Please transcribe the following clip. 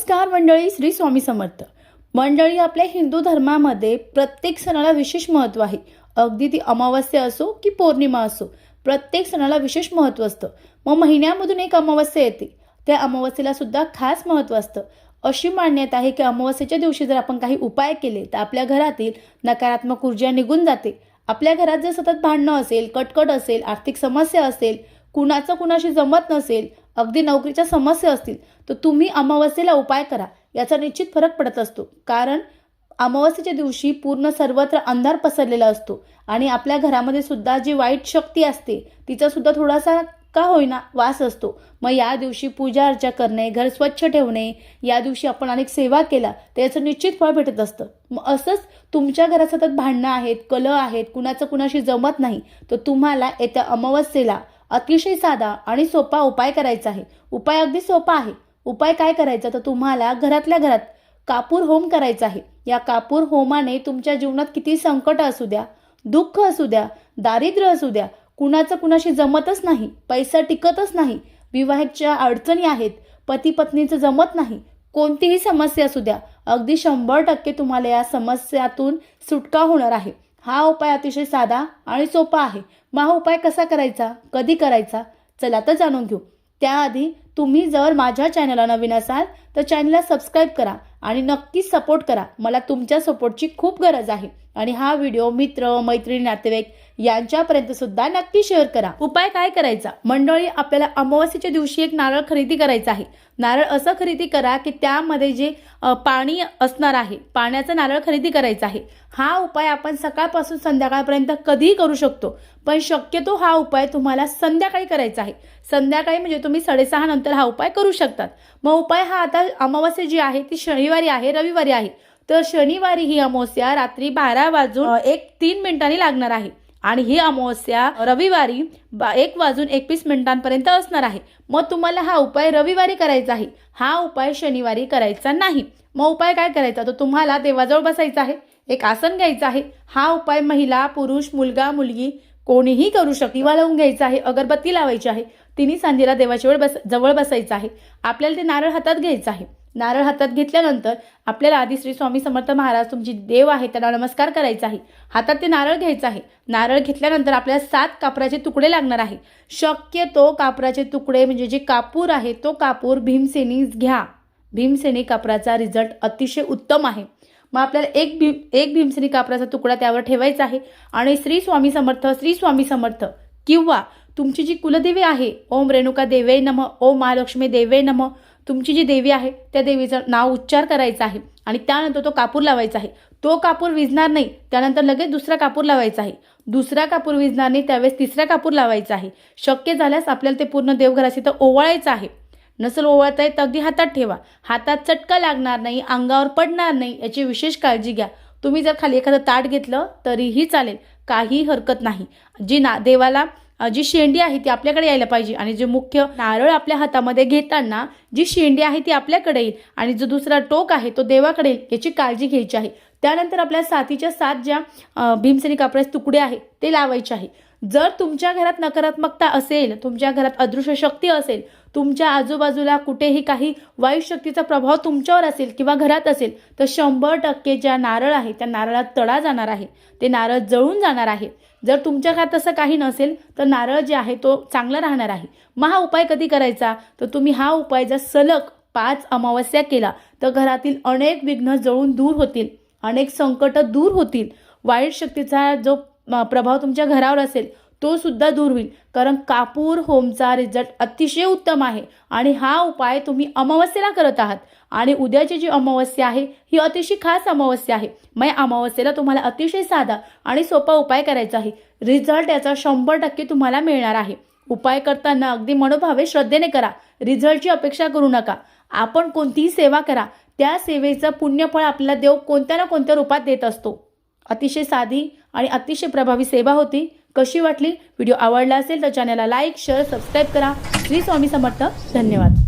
नमस्कार मंडळी श्री स्वामी समर्थ. मंडळी आपल्या हिंदू धर्मामध्ये प्रत्येक सणाला विशेष महत्त्व आहे. अगदी ती अमावस्या असो की पौर्णिमा असो प्रत्येक सणाला विशेष महत्त्व असतं. मग महिन्यामधून एक अमावस्या येते. त्या अमावस्येला सुद्धा खास महत्त्व असतं. अशी मान्यता आहे की अमावस्येच्या दिवशी जर आपण काही उपाय केले तर आपल्या घरातील नकारात्मक ऊर्जा निघून जाते. आपल्या घरात जर सतत भांडणं असेल कटकट असेल आर्थिक समस्या असेल कुणाचं कुणाशी जमत नसेल अगदी नोकरीच्या समस्या असतील तर तुम्ही अमावस्येला उपाय करा. याचा निश्चित फरक पडत असतो. कारण अमावस्येच्या दिवशी पूर्ण सर्वत्र अंधार पसरलेला असतो आणि आपल्या घरामध्ये सुद्धा जी वाईट शक्ती असते तिचा सुद्धा थोडासा का होईना वास असतो. मग या दिवशी पूजा अर्चा करणे घर स्वच्छ ठेवणे या दिवशी आपण अनेक सेवा केला तर याचं निश्चित फळ भेटत असतं. मग असंच तुमच्या घरात सतत भांडणं आहेत कलह आहेत कुणाचं कुणाशी जमत नाही तर तुम्हाला येत्या अमावस्येला अतिशय साधा आणि सोपा उपाय करायचा आहे. उपाय अगदी सोपा आहे. उपाय काय करायचा? तर तुम्हाला घरातल्या घरात कापूर होम करायचा आहे. या कापूर होमाने तुमच्या जीवनात किती संकट असू द्या दुःख असू द्या दारिद्र्य असू द्या कुणाचं कुणाशी जमतच नाही पैसा टिकतच नाही विवाहाच्या अडचणी आहेत पती पत्नीचं जमत नाही कोणतीही समस्या असू द्या. अगदी शंभर टक्के तुम्हाला या समस्यातून सुटका होणार आहे. हा उपाय अतिशय साधा आणि सोपा आहे. मग हा उपाय कसा करायचा? कधी करायचा? चला तर जाणून घेऊ. त्याआधी तुम्ही जर माझ्या चॅनलला नवीन असाल तर चॅनलला सबस्क्राईब करा आणि नक्कीच सपोर्ट करा. मला तुमच्या सपोर्टची खूप गरज आहे. आणि हा व्हिडिओ मित्र मैत्रिणी नातेवाईक यांच्यापर्यंत सुद्धा नक्की शेअर करा. उपाय काय करायचा? मंडळी आपल्याला अमावस्येच्या दिवशी एक नारळ खरेदी करायचा आहे. नारळ असं खरेदी करा की त्यामध्ये जे पाणी असणार आहे पाण्याचं नारळ खरेदी करायचा आहे. हा उपाय आपण सकाळपासून संध्याकाळपर्यंत कधीही करू शकतो. पण शक्यतो हा उपाय तुम्हाला संध्याकाळी करायचा आहे. संध्याकाळी म्हणजे तुम्ही साडेसहा नंतर हा उपाय करू शकतात. मग उपाय हा आता अमावस्या जी आहे ती शनिवारी आहे रविवारी आहे. तर शनिवारी ही अमावस्या रात्री बारा वाजून एक तीन मिनिटांनी लागणार आहे. आणि ही अमावस्या रविवारी बा एक वाजून एकवीस मिनिटांपर्यंत असणार आहे. मग तुम्हाला हा उपाय रविवारी करायचा आहे. हा उपाय शनिवारी करायचा नाही. मग उपाय काय करायचा? तर तुम्हाला देवाजवळ बसायचं आहे. एक आसन घ्यायचं आहे. हा उपाय महिला पुरुष मुलगा मुलगी कोणीही करू शकते. दिवा लावून घ्यायचा आहे अगरबत्ती लावायची आहे. तिन्ही सांजेला देवाच्या वेळ बस जवळ बसायचं आहे. आपल्याला ते नारळ हातात घ्यायचं आहे. नारळ हातात घेतल्यानंतर आपल्याला आधी श्री स्वामी समर्थ महाराज तुमची देव आहे त्यांना नमस्कार करायचा आहे. हातात ते नारळ घ्यायचं आहे. नारळ घेतल्यानंतर आपल्याला सात कापराचे तुकडे लागणार आहे. शक्यतो कापराचे तुकडे म्हणजे जे कापूर आहे तो कापूर भीमसेनी घ्या. भीमसेनी कापराचा रिझल्ट अतिशय उत्तम आहे. मग आपल्याला एक भीम एक भीमसेनी कापराचा तुकडा त्यावर ठेवायचा आहे. आणि श्री स्वामी समर्थ श्री स्वामी समर्थ किंवा तुमची जी कुलदेवी आहे ओम रेणुका देवे नम ओम महालक्ष्मी देवे नम तुमची जी देवी आहे त्या देवीचं नाव उच्चार करायचा आहे आणि त्यानंतर तो कापूर लावायचा आहे. तो कापूर विजणार नाही त्यानंतर लगेच दुसरा कापूर लावायचा आहे. दुसरा कापूर विजणार नाही त्यावेळेस तिसरा कापूर लावायचा आहे. शक्य झाल्यास आपल्याला ते पूर्ण देवघराशी तर ओवाळायचं आहे. नसल ओवाळता येत अगदी हातात ठेवा. हातात चटका लागणार नाही अंगावर पडणार नाही याची विशेष काळजी घ्या. तुम्ही जर खाली एखादं ताट घेतलं तरीही चालेल. काही हरकत नाही. जी ना देवाला जी शेंडी आहे ती आपल्याकडे यायला पाहिजे. आणि जे मुख्य नारळ आपल्या हातामध्ये घेताना जी शेंडी आहे ती आपल्याकडे येईल. आणि जो दुसरा टोक आहे तो देवाकडे येईल याची काळजी घ्यायची आहे. त्यानंतर आपल्या साथीच्या सात ज्या भीमसेनी कापडाचे तुकडे आहे ते लावायचे आहे. जर तुमच्या घरात नकारात्मकता असेल तुमच्या घरात अदृश्य शक्ती असेल तुमच्या आजूबाजूला कुठेही काही वाईट शक्तीचा प्रभाव तुमच्यावर असेल किंवा घरात असेल तर शंभर टक्के ज्या नारळ आहे त्या नारळात तडा जाणार आहे. ते नारळ जळून जाणार आहे. जर तुमच्या घरात तसं काही नसेल तर नारळ जे आहे तो चांगला राहणार आहे. मग हा उपाय कधी करायचा? तर तुम्ही हा उपाय जर सलग पाच अमावस्या केला तर घरातील अनेक विघ्न जळून दूर होतील अनेक संकट दूर होतील. वाईट शक्तीचा जो प्रभाव तुमच्या घरावर असेल तो सुद्धा दूर होईल. कारण कापूर होमचा रिझल्ट अतिशय उत्तम आहे आणि हा उपाय तुम्ही अमावस्येला करत आहात. आणि उद्याची जी अमावस्या आहे ही अतिशय खास अमावस्या आहे. मग या अमावस्येला तुम्हाला अतिशय साधा आणि सोपा उपाय करायचा आहे. रिझल्ट याचा शंभर टक्के तुम्हाला मिळणार आहे. उपाय करताना अगदी मनोभावे श्रद्धेने करा. रिझल्टची अपेक्षा करू नका. आपण कोणतीही सेवा करा. त्या सेवेचं पुण्यफळ आपला देव कोणत्या ना कोणत्या रूपात देत असतो. अतिशय साधी आणि अतिशय प्रभावी सेवा होती. कशी वाटली? व्हिडिओ आवडला असेल तर चॅनलला लाईक शेअर सबस्क्राईब करा. श्री स्वामी समर्थ. धन्यवाद.